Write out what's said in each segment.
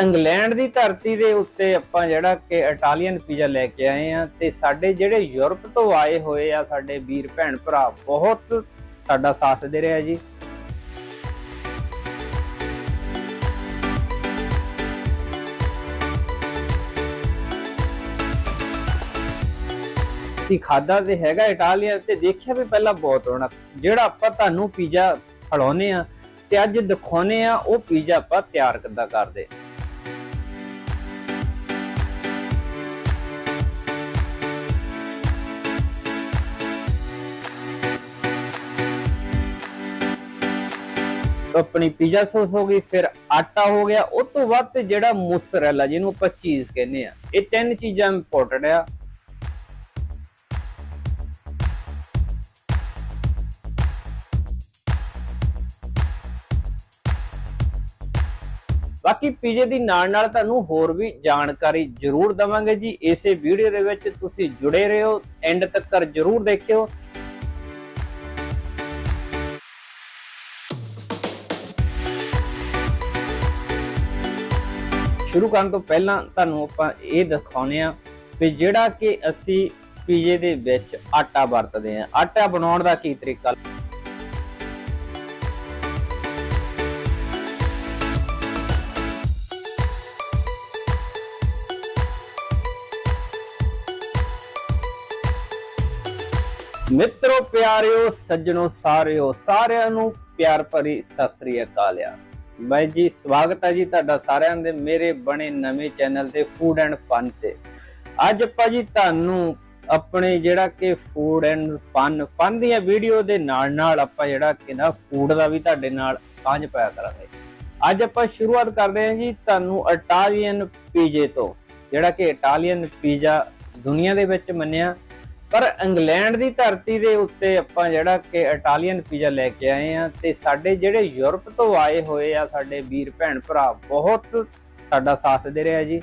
England ਦੀ ਧਰਤੀ ਦੇ ਉੱਤੇ ਆਪਾਂ ਜਿਹੜਾ ਕਿ ਇਟਾਲੀਅਨ ਪੀਜ਼ਾ ਲੈ ਕੇ ਆਏ ਆ ਤੇ ਸਾਡੇ ਜਿਹੜੇ ਯੂਰਪ ਤੋਂ ਆਏ ਹੋਏ ਆ ਸਾਡੇ ਵੀਰ ਭੈਣ ਭਰਾ, ਬਹੁਤ ਸਾਡਾ ਸਾਥ ਦੇ ਰਿਹਾ ਜੀ। ਅਸੀਂ ਖਾਦਾ ਤੇ ਹੈਗਾ ਇਟਾਲੀਅਨ ਤੇ ਦੇਖਿਆ ਵੀ ਪਹਿਲਾਂ ਬਹੁਤ ਹੋਣਾ ਜਿਹੜਾ ਆਪਾਂ ਤੁਹਾਨੂੰ ਪੀਜ਼ਾ ਖੜਾਉਨੇ ਆ ਤੇ ਅੱਜ ਦਿਖਾਉਨੇ ਆ ਉਹ ਪੀਜ਼ਾ ਆਪਾਂ ਤਿਆਰ ਕਿੱਦਾਂ ਕਰਦੇ ਆਪਣੀ ਪੀਜ਼ਾ ਸੌਸ ਹੋ ਗਈ, ਫਿਰ ਆਟਾ ਹੋ ਗਿਆ। ਉਹ ਤੋਂ ਬਾਅਦ ਤੇ ਜਿਹੜਾ ਮੁਸਰੇਲਾ, ਜਿਹਨੂੰ ਆਪਾਂ ਚੀਜ਼ ਕਹਿੰਦੇ ਆ, ਇਹ ਤਿੰਨ ਚੀਜ਼ਾਂ ਇੰਪੋਰਟੈਂਟ ਆ। ਬਾਕੀ ਪੀਜੇ ਦੀ ਨਾਲ ਨਾਲ ਤੁਹਾਨੂੰ ਹੋਰ ਵੀ ਜਾਣਕਾਰੀ ਜ਼ਰੂਰ ਦਵਾਂਗੇ ਜੀ। ਇਸੇ ਵੀਡੀਓ ਦੇ ਵਿੱਚ ਤੁਸੀਂ ਜੁੜੇ ਰਹੋ। ਐਂਡ ਤੱਕ ਜ਼ਰੂਰ ਦੇਖਿਓ। ਸ਼ੁਰੂ ਕਰਨ ਤੋਂ ਪਹਿਲਾਂ ਤੁਹਾਨੂੰ ਆਪਾਂ ਇਹ ਦਿਖਾਉਨੇ ਆ ਵੀ ਜਿਹੜਾ ਕਿ ਅਸੀਂ ਪੀਜੇ ਦੇ ਵਿੱਚ ਆਟਾ ਵਰਤਦੇ ਆ। ਆਟਾ ਬਣਾਉਣ ਦਾ ਕੀ ਤਰੀਕਾ? ਮਿੱਤਰੋ, ਪਿਆਰਿਓ, ਸੱਜਣੋ, ਸਾਰਿਓ, ਸਾਰਿਆਂ ਨੂੰ ਪਿਆਰ ਭਰੀ ਸਤਿ ਸ੍ਰੀ ਅਕਾਲ ਆ। ਬਾਈ ਜੀ, ਸਵਾਗਤ ਹੈ ਜੀ ਤੁਹਾਡਾ ਸਾਰਿਆਂ ਦੇ ਮੇਰੇ ਬਣੇ ਨਵੇਂ ਚੈਨਲ ਤੇ ਫੂਡ ਐਂਡ ਫਨ ਤੇ। ਅੱਜ ਆਪਾਂ ਜੀ ਤੁਹਾਨੂੰ ਆਪਣੇ ਜਿਹੜਾ ਕਿ ਫੂਡ ਐਂਡ ਫਨ ਫਨ ਦੀਆਂ ਵੀਡੀਓ ਦੇ ਨਾਲ ਨਾਲ ਆਪਾਂ ਜਿਹੜਾ ਕਿ ਨਾ ਫੂਡ ਦਾ ਵੀ ਤੁਹਾਡੇ ਨਾਲ ਸਾਂਝ ਪਾਇਆ ਕਰਾਂਗੇ। ਅੱਜ ਆਪਾਂ ਸ਼ੁਰੂਆਤ ਕਰਦੇ ਹਾਂ ਜੀ ਤੁਹਾਨੂੰ ਇਟਾਲੀਅਨ ਪੀਜ਼ੇ ਤੋਂ। ਜਿਹੜਾ ਕਿ ਇਟਾਲੀਅਨ ਪੀਜ਼ਾ ਦੁਨੀਆ ਦੇ ਵਿੱਚ ਮੰਨਿਆ ਪਰ ਇੰਗਲੈਂਡ ਦੀ ਧਰਤੀ ਦੇ ਉੱਤੇ ਆਪਾਂ ਜਿਹੜਾ ਕਿ ਇਟਾਲੀਅਨ ਪੀਜ਼ਾ ਲੈ ਕੇ ਆਏ ਆ ਤੇ ਸਾਡੇ ਜਿਹੜੇ ਯੂਰਪ ਤੋਂ ਆਏ ਹੋਏ ਆ ਸਾਡੇ ਵੀਰ ਭੈਣ ਭਰਾ ਬਹੁਤ ਸਾਡਾ ਸਾਥ ਦੇ ਰਿਹਾ ਜੀ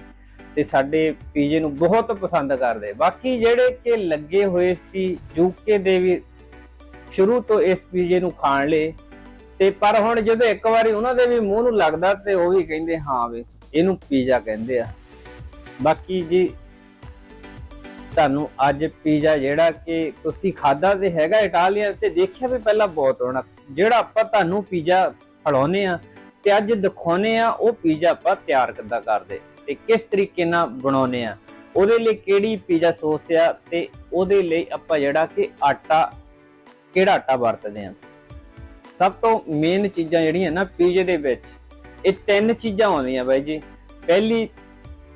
ਤੇ ਸਾਡੇ ਪੀਜ਼ੇ ਨੂੰ ਬਹੁਤ ਪਸੰਦ ਕਰਦੇ। ਬਾਕੀ ਜਿਹੜੇ ਕਿ ਲੱਗੇ ਹੋਏ ਸੀ ਯੂਕੇ ਦੇ ਵੀ ਸ਼ੁਰੂ ਤੋਂ ਇਸ ਪੀਜ਼ੇ ਨੂੰ ਖਾਣ ਲਈ ਤੇ ਪਰ ਹੁਣ ਜਦੋਂ ਇੱਕ ਵਾਰੀ ਉਹਨਾਂ ਦੇ ਵੀ ਮੂੰਹ ਨੂੰ ਲੱਗਦਾ ਤੇ ਉਹ ਵੀ ਕਹਿੰਦੇ, ਹਾਂ ਵੇ, ਇਹਨੂੰ ਪੀਜ਼ਾ ਕਹਿੰਦੇ ਆ। ਬਾਕੀ ਜੀ ਤੁਹਾਨੂੰ ਅੱਜ ਪੀਜ਼ਾ ਜਿਹੜਾ ਕਿ ਤੁਸੀਂ ਖਾਦਾ ਤੇ ਹੈਗਾ ਇਟਾਲੀਅਨ ਤੇ ਦੇਖਿਆ ਵੀ ਪਹਿਲਾਂ ਬਹੁਤ ਹੋਣਾ ਜਿਹੜਾ ਆਪਾਂ ਤੁਹਾਨੂੰ ਪੀਜ਼ਾ ਖੜਾਉਨੇ ਆ ਤੇ ਅੱਜ ਦਿਖਾਉਨੇ ਆ ਉਹ ਪੀਜ਼ਾ ਆਪਾਂ ਤਿਆਰ ਕਿੱਦਾਂ ਕਰਦੇ ਤੇ ਕਿਸ ਤਰੀਕੇ ਨਾਲ ਬਣਾਉਨੇ ਆ ਉਹਦੇ ਲਈ ਕਿਹੜੀ ਪੀਜ਼ਾ ਸੌਸ ਆ ਤੇ ਉਹਦੇ ਲਈ ਆਪਾਂ ਜਿਹੜਾ ਕਿ ਆਟਾ, ਕਿਹੜਾ ਆਟਾ ਵਰਤਦੇ ਆ ਸਭ ਤੋਂ ਮੇਨ ਚੀਜ਼ਾਂ ਜਿਹੜੀਆਂ ਨਾ ਪੀਜ਼ੇ ਦੇ ਵਿੱਚ, ਇਹ ਤਿੰਨ ਚੀਜ਼ਾਂ ਆਉਂਦੀਆਂ ਬਾਈ ਜੀ। ਪਹਿਲੀ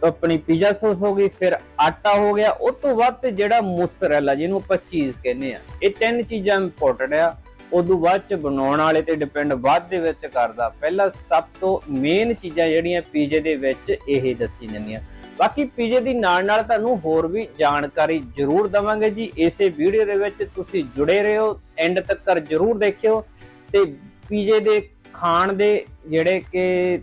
ਆਪਣੀ ਪੀਜ਼ਾ ਸੌਸ ਹੋ ਗਈ, ਫਿਰ ਆਟਾ ਹੋ ਗਿਆ। ਉਸ ਤੋਂ ਬਾਅਦ ਤੇ ਜਿਹੜਾ ਮੁਸਰੇਲਾ, ਜਿਹਨੂੰ ਆਪਾਂ ਚੀਜ਼ ਕਹਿੰਦੇ ਆ ਇਹ ਤਿੰਨ ਚੀਜ਼ਾਂ ਇੰਪੋਰਟੈਂਟ ਆ। ਉਦੋਂ ਬਾਅਦ ਚ ਬਣਾਉਣ ਵਾਲੇ ਤੇ ਡਿਪੈਂਡ ਬਾਅਦ ਦੇ ਵਿੱਚ ਕਰਦਾ। ਪਹਿਲਾਂ ਸਭ ਤੋਂ ਮੇਨ ਚੀਜ਼ਾਂ ਜਿਹੜੀਆਂ ਪੀਜ਼ੇ ਦੇ ਵਿੱਚ ਇਹ ਦੱਸੀ ਜਾਂਦੀਆਂ। ਬਾਕੀ ਪੀਜ਼ੇ ਦੀ ਨਾਲ ਨਾਲ ਤੁਹਾਨੂੰ ਹੋਰ ਵੀ ਜਾਣਕਾਰੀ ਜ਼ਰੂਰ ਦਵਾਂਗੇ ਜੀ। ਇਸੇ ਵੀਡੀਓ ਦੇ ਵਿੱਚ ਤੁਸੀਂ ਜੁੜੇ ਰਹੋ ਐਂਡ ਤੱਕ ਜ਼ਰੂਰ ਦੇਖਿਓ। ਤੇ ਪੀਜ਼ੇ ਦੇ ਖਾਣ ਦੇ ਜਿਹੜੇ ਕਿ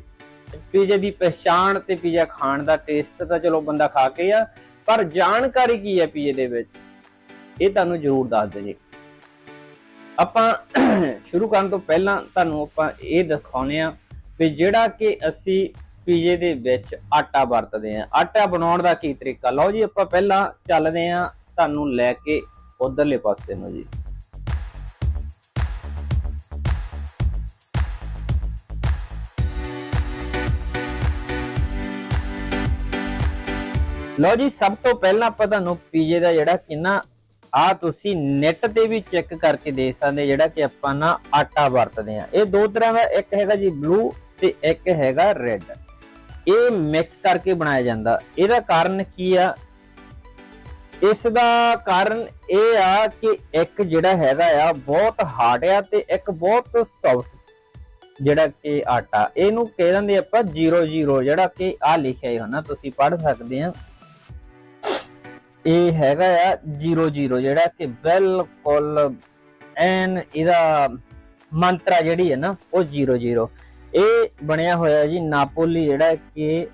ਪੀਜ਼ੇ ਦੀ ਪਛਾਣ ਤੇ ਪੀਜ਼ਾ ਖਾਣ ਦਾ ਟੇਸਟ ਤਾਂ ਚਲੋ ਬੰਦਾ ਖਾ ਕੇ ਆ, ਪਰ ਜਾਣਕਾਰੀ ਕੀ ਹੈ ਪੀਜ਼ੇ ਦੇ ਵਿੱਚ? ਇਹ ਤੁਹਾਨੂੰ ਜ਼ਰੂਰ ਦੱਸ ਦੇ ਜੀ। ਆਪਾਂ ਸ਼ੁਰੂ ਕਰਨ ਤੋਂ ਪਹਿਲਾਂ ਤੁਹਾਨੂੰ ਆਪਾਂ ਇਹ ਦਿਖਾਉਨੇ ਆ ਵੀ ਜਿਹੜਾ ਕਿ ਅਸੀਂ ਪੀਜ਼ੇ ਦੇ ਵਿੱਚ ਆਟਾ ਵਰਤਦੇ ਆ ਆਟਾ ਬਣਾਉਣ ਦਾ ਕੀ ਤਰੀਕਾ? ਲਓ ਜੀ, ਆਪਾਂ ਪਹਿਲਾਂ ਚੱਲਦੇ ਆ ਤੁਹਾਨੂੰ ਲੈ ਕੇ ਉਧਰਲੇ ਪਾਸੇ ਨੂੰ ਜੀ। ਲਓ ਜੀ, ਸਭ ਤੋਂ ਪਹਿਲਾਂ ਆਪਾਂ ਤੁਹਾਨੂੰ ਪੀਜ਼ੇ ਦਾ ਜਿਹੜਾ ਕਿੰਨਾ ਆ ਤੁਸੀਂ ਨੈਟ ਤੇ ਵੀ ਚੈੱਕ ਕਰਕੇ ਦੇਖ ਸਕਦੇ ਜਿਹੜਾ ਕਿ ਆਪਾਂ ਨਾ ਆਟਾ ਵਰਤਦੇ ਆ ਇਹ ਦੋ ਤਰ੍ਹਾਂ ਦਾ, ਇੱਕ ਹੈਗਾ ਜੀ ਬਲੂ ਤੇ ਇੱਕ ਹੈਗਾ ਰੈੱਡ ਇਹ ਮਿਕਸ ਕਰਕੇ ਬਣਾਇਆ ਜਾਂਦਾ। ਇਹਦਾ ਕਾਰਨ ਕੀ ਆ? ਇਸ ਦਾ ਕਾਰਨ ਇਹ ਆ ਕਿ ਇੱਕ ਜਿਹੜਾ ਹੈਗਾ ਆ, ਬਹੁਤ ਹਾਰਡ ਆ ਤੇ ਇੱਕ ਬਹੁਤ ਸੌਫਟ ਜਿਹੜਾ ਕਿ ਆਟਾ। ਇਹਨੂੰ ਕਹਿ ਦਿੰਦੇ ਆਪਾਂ 00 ਜਿਹੜਾ ਕਿ ਆ ਲਿਖਿਆ ਹੀ ਨਾ ਤੁਸੀਂ ਪੜ੍ਹ ਸਕਦੇ ਆ। ਇਹ ਹੈਗਾ ਆ 00 ਜਿਹੜਾ ਕਿ ਬਿਲਕੁਲ ਐਨ ਇਹਦਾ ਮੰਤਰਾ ਜਿਹੜੀ ਹੈ ਨਾ, ਉਹ 00 ਇਹ ਬਣਿਆ ਹੋਇਆ ਜੀ ਨਾਪੋਲੀ ਜਿਹੜਾ ਕਿ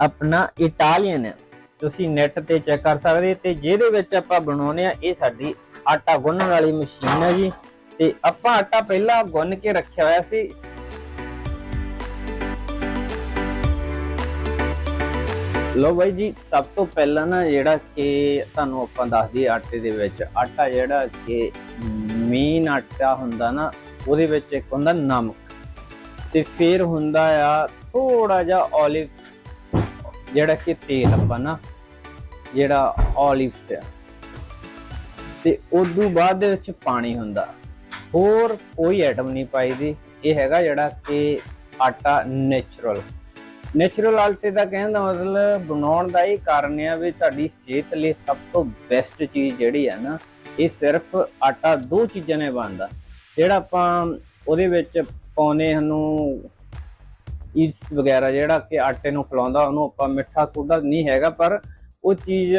ਆਪਣਾ ਇਟਾਲੀਅਨ ਹੈ। ਤੁਸੀਂ ਨੈਟ ਤੇ ਚੈੱਕ ਕਰ ਸਕਦੇ ਤੇ ਜਿਹਦੇ ਵਿੱਚ ਆਪਾਂ ਬਣਾਉਨੇ ਆ ਇਹ ਸਾਡੀ ਆਟਾ ਗੁੰਨਣ ਵਾਲੀ ਮਸ਼ੀਨ ਹੈ ਜੀ। ਤੇ ਆਪਾਂ ਆਟਾ ਪਹਿਲਾਂ ਗੁੰਨ ਕੇ ਰੱਖਿਆ ਹੋਇਆ ਸੀ ਲੋ ਬਾਈ ਜੀ, ਸਭ ਤੋਂ ਪਹਿਲਾਂ ਨਾ ਜਿਹੜਾ ਕਿ ਤੁਹਾਨੂੰ ਆਪਾਂ ਦੱਸ ਦਈਏ ਆਟੇ ਦੇ ਵਿੱਚ, ਆਟਾ ਜਿਹੜਾ ਕਿ ਮੇਨ ਆਟਾ ਹੁੰਦਾ ਨਾ, ਉਹਦੇ ਵਿੱਚ ਇੱਕ ਹੁੰਦਾ ਨਮਕ। ਤੇ ਫਿਰ ਹੁੰਦਾ ਆ ਥੋੜਾ ਜਿਹਾ 올ਿਵ ਜਿਹੜਾ ਕਿ ਤੇਲ ਆਪਾਂ ਨਾ, ਜਿਹੜਾ 올ਿਵ ਆ। ਤੇ ਉਦੋਂ ਬਾਅਦ ਦੇ ਵਿੱਚ ਪਾਣੀ ਹੁੰਦਾ। ਹੋਰ ਕੋਈ ਆਈਟਮ ਨਹੀਂ ਪਾਈਦੀ। ਇਹ ਹੈਗਾ ਜਿਹੜਾ ਕਿ ਆਟਾ ਨੇਚਰਲ ਨੇਚਰਲ ਆਲਟੇ ਦਾ ਕਹਿਣ ਦਾ ਮਤਲਬ ਬਣਾਉਣ ਦਾ ਇਹ ਕਾਰਨ ਆ ਵੀ ਤੁਹਾਡੀ ਸਿਹਤ ਲਈ ਸਭ ਤੋਂ ਬੈਸਟ ਚੀਜ਼ ਜਿਹੜੀ ਆ ਨਾ, ਇਹ ਸਿਰਫ ਆਟਾ ਦੋ ਚੀਜ਼ਾਂ ਨੇ ਬਣਦਾ। ਜਿਹੜਾ ਆਪਾਂ ਉਹਦੇ ਵਿੱਚ ਪਾਉਨੇ ਸਾਨੂੰ ਈਸ ਵਗੈਰਾ ਜਿਹੜਾ ਕਿ ਆਟੇ ਨੂੰ ਖਲਾਉਂਦਾ, ਉਹਨੂੰ ਆਪਾਂ ਮਿੱਠਾ ਸੋਡਾ ਨਹੀਂ ਹੈਗਾ, ਪਰ ਉਹ ਚੀਜ਼,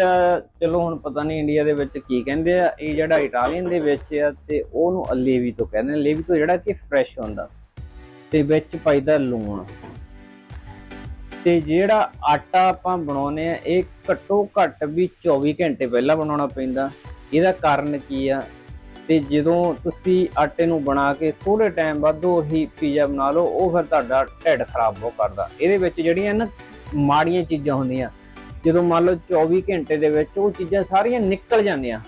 ਚਲੋ ਹੁਣ ਪਤਾ ਨਹੀਂ ਇੰਡੀਆ ਦੇ ਵਿੱਚ ਕੀ ਕਹਿੰਦੇ ਆ, ਇਹ ਜਿਹੜਾ ਇਟਾਲੀਅਨ ਦੇ ਵਿੱਚ ਆ ਤੇ ਉਹਨੂੰ ਲੇਵੀ ਤੋਂ ਕਹਿੰਦੇ ਨੇ ਲੇਵੀ ਤੋਂ ਜਿਹੜਾ ਕਿ ਫਰੈਸ਼ ਹੁੰਦਾ। ਤੇ ਵਿੱਚ ਪਾਈਦਾ ਲੂਣ। ਤੇ ਜਿਹੜਾ ਆਟਾ ਆਪਾਂ ਬਣਾਉਨੇ ਆ ਇਹ ਘੱਟੋ ਘੱਟ ਵੀ 24 ਘੰਟੇ ਪਹਿਲਾਂ ਬਣਾਉਣਾ ਪੈਂਦਾ। ਇਹਦਾ ਕਾਰਨ ਕੀ ਆ? ਤੇ ਜਦੋਂ ਤੁਸੀਂ ਆਟੇ ਨੂੰ ਬਣਾ ਕੇ ਥੋੜੇ ਟਾਈਮ ਬਾਅਦ ਉਹੀ ਪੀਜ਼ਾ ਬਣਾ ਲਓ, ਉਹ ਫਿਰ ਤੁਹਾਡਾ ਢਿੱਡ ਖਰਾਬ ਹੋ ਕਰਦਾ। ਇਹਦੇ ਵਿੱਚ ਜਿਹੜੀਆਂ ਨਾ ਮਾੜੀਆਂ ਚੀਜ਼ਾਂ ਹੁੰਦੀਆਂ, ਜਦੋਂ ਮੰਨ ਲਓ 24 ਘੰਟੇ ਦੇ ਵਿੱਚ ਉਹ ਚੀਜ਼ਾਂ ਸਾਰੀਆਂ ਨਿਕਲ ਜਾਂਦੀਆਂ।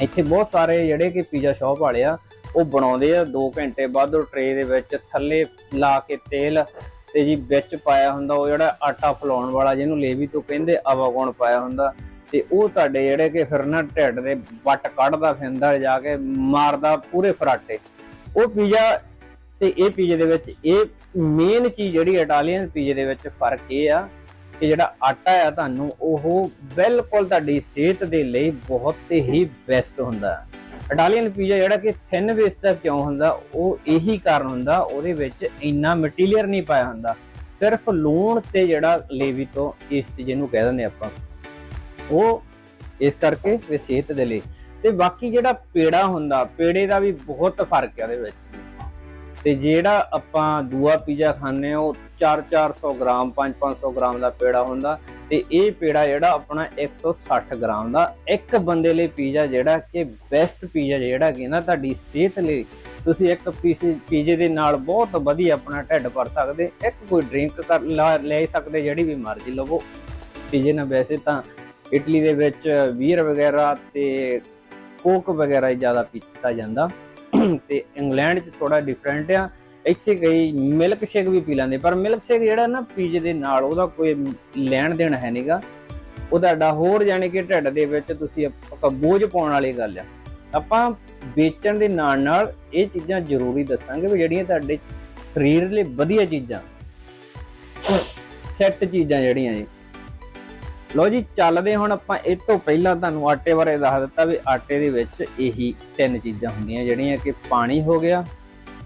ਇੱਥੇ ਬਹੁਤ ਸਾਰੇ ਜਿਹੜੇ ਕਿ ਪੀਜ਼ਾ ਸ਼ਾਪ ਵਾਲੇ ਆ, ਉਹ ਬਣਾਉਂਦੇ ਆ 2 ਘੰਟੇ ਬਾਅਦ ਉਹ ਟਰੇ ਦੇ ਵਿੱਚ ਥੱਲੇ ਲਾ ਕੇ ਤੇਲ ਤੇ ਜੀ ਵਿੱਚ ਪਾਇਆ ਹੁੰਦਾ ਉਹ ਜਿਹੜਾ ਆਟਾ ਫਲਾਉਣ ਵਾਲਾ ਜਿਹਨੂੰ ਲੇਵੀ ਤੋਂ ਕਹਿੰਦੇ ਆਵਾਗੌਣ ਪਾਇਆ ਹੁੰਦਾ ਤੇ ਉਹ ਤੁਹਾਡੇ ਜਿਹੜੇ ਕਿ ਫਿਰ ਨਾ ਢਿੱਡ ਦੇ ਵੱਟ ਕੱਢਦਾ ਫਿਰਦਾ ਜਾ ਕੇ ਮਾਰਦਾ ਪੂਰੇ ਫਰਾਟੇ। ਉਹ ਪੀਜ਼ਾ ਤੇ ਇਹ ਪੀਜ਼ੇ ਦੇ ਵਿੱਚ ਇਹ ਮੇਨ ਚੀਜ਼ ਜਿਹੜੀ ਇਟਾਲੀਅਨ ਪੀਜ਼ੇ ਦੇ ਵਿੱਚ ਫ਼ਰਕ ਇਹ ਆ ਕਿ ਜਿਹੜਾ ਆਟਾ ਆ ਤੁਹਾਨੂੰ ਉਹ ਬਿਲਕੁਲ ਤੁਹਾਡੀ ਸਿਹਤ ਦੇ ਲਈ ਬਹੁਤ ਹੀ ਬੈਸਟ ਹੁੰਦਾ। ਹੈ ਇਟਾਲੀਅਨ ਪੀਜ਼ਾ ਜਿਹੜਾ ਕਿ ਥਿਨ ਬੇਸ ਦਾ ਕਿਉਂ ਹੁੰਦਾ, ਉਹ ਇਹੀ ਕਾਰਨ ਹੁੰਦਾ, ਉਹਦੇ ਵਿੱਚ ਇੰਨਾ ਮਟੀਰੀਅਲ ਨਹੀਂ ਪਾਇਆ ਹੁੰਦਾ। ਸਿਰਫ ਲੂਣ ਤੇ ਜਿਹੜਾ ਲੇਵੀ ਤੋਂ ਈਸਟ ਜਿਹਨੂੰ ਕਹਿ ਦਿੰਦੇ ਆਪਾਂ, ਉਹ ਇਸ ਕਰਕੇ ਵੀ ਸਿਹਤ ਦੇ ਲਈ। ਤੇ ਬਾਕੀ ਜਿਹੜਾ ਪੇੜਾ ਹੁੰਦਾ, ਪੇੜੇ ਦਾ ਵੀ ਬਹੁਤ ਫ਼ਰਕ ਹੈ ਉਹਦੇ ਵਿੱਚ। ਤੇ ਜਿਹੜਾ ਆਪਾਂ ਦੂਆ ਪੀਜ਼ਾ ਖਾਂਦੇ ਆ ਉਹ 4-400 ਗ੍ਰਾਮ 5-500 ਗ੍ਰਾਮ ਦਾ ਪੇੜਾ ਹੁੰਦਾ ਤੇ ਇਹ ਪੇੜਾ ਜਿਹੜਾ ਆਪਣਾ 160 ਗ੍ਰਾਮ ਦਾ, ਇੱਕ ਬੰਦੇ ਲਈ ਪੀਜ਼ਾ ਜਿਹੜਾ ਕਿ ਬੈਸਟ ਪੀਜ਼ਾ ਜਿਹੜਾ ਕਿ ਨਾ ਤੁਹਾਡੀ ਸਿਹਤ ਲਈ, ਤੁਸੀਂ ਇੱਕ ਪੀਜ਼ੇ ਦੇ ਨਾਲ ਬਹੁਤ ਵਧੀਆ ਆਪਣਾ ਢਿੱਡ ਭਰ ਸਕਦੇ, ਇੱਕ ਕੋਈ ਡਰਿੰਕ ਕਰ ਲਾ- ਲੈ ਸਕਦੇ, ਜਿਹੜੀ ਵੀ ਮਰਜ਼ੀ ਲਵੋ। ਪੀਜ਼ੇ ਨਾਲ ਵੈਸੇ ਤਾਂ ਇਟਲੀ ਦੇ ਵਿੱਚ ਬੀਅਰ ਵਗੈਰਾ ਤੇ ਕੋਕ ਵਗੈਰਾ ਹੀ ਜ਼ਿਆਦਾ ਪੀਤਾ ਜਾਂਦਾ। ਤੇ ਇੰਗਲੈਂਡ 'ਚ ਥੋੜਾ ਡਿਫਰੈਂਟ ਆ। ਇੱਥੇ ਕਈ ਮਿਲਕ ਸ਼ੇਕ ਵੀ ਪੀ ਲੈਂਦੇ, ਪਰ ਮਿਲਕ ਸ਼ੇਕ ਜਿਹੜਾ ਨਾ ਪੀਜ਼ੇ ਦੇ ਨਾਲ ਉਹਦਾ ਕੋਈ ਲੈਣ ਦੇਣ ਹੈ ਨਹੀਂਗਾ ਉਹ ਤੁਹਾਡਾ ਹੋਰ ਜਾਣੀ ਕਿ ਢਿੱਡ ਦੇ ਵਿੱਚ ਤੁਸੀਂ ਬੋਝ ਪਾਉਣ ਵਾਲੀ ਗੱਲ ਆ। ਆਪਾਂ ਵੇਚਣ ਦੇ ਨਾਲ ਨਾਲ ਇਹ ਚੀਜ਼ਾਂ ਜ਼ਰੂਰੀ ਦੱਸਾਂਗੇ ਵੀ ਜਿਹੜੀਆਂ ਤੁਹਾਡੇ ਸਰੀਰ ਲਈ ਵਧੀਆ ਚੀਜ਼ਾਂ। ਸੈੱਟ ਚੀਜ਼ਾਂ ਜਿਹੜੀਆਂ ਜੀ। ਲੋ ਜੀ, ਚੱਲਦੇ ਹੁਣ ਆਪਾਂ ਇਹ ਤੋਂ ਪਹਿਲਾਂ ਤੁਹਾਨੂੰ ਆਟੇ ਬਾਰੇ ਦੱਸ ਦਿੱਤਾ ਵੀ ਆਟੇ ਦੇ ਵਿੱਚ ਇਹੀ ਤਿੰਨ ਚੀਜ਼ਾਂ ਹੁੰਦੀਆਂ ਜਿਹੜੀਆਂ ਕਿ ਪਾਣੀ ਹੋ ਗਿਆ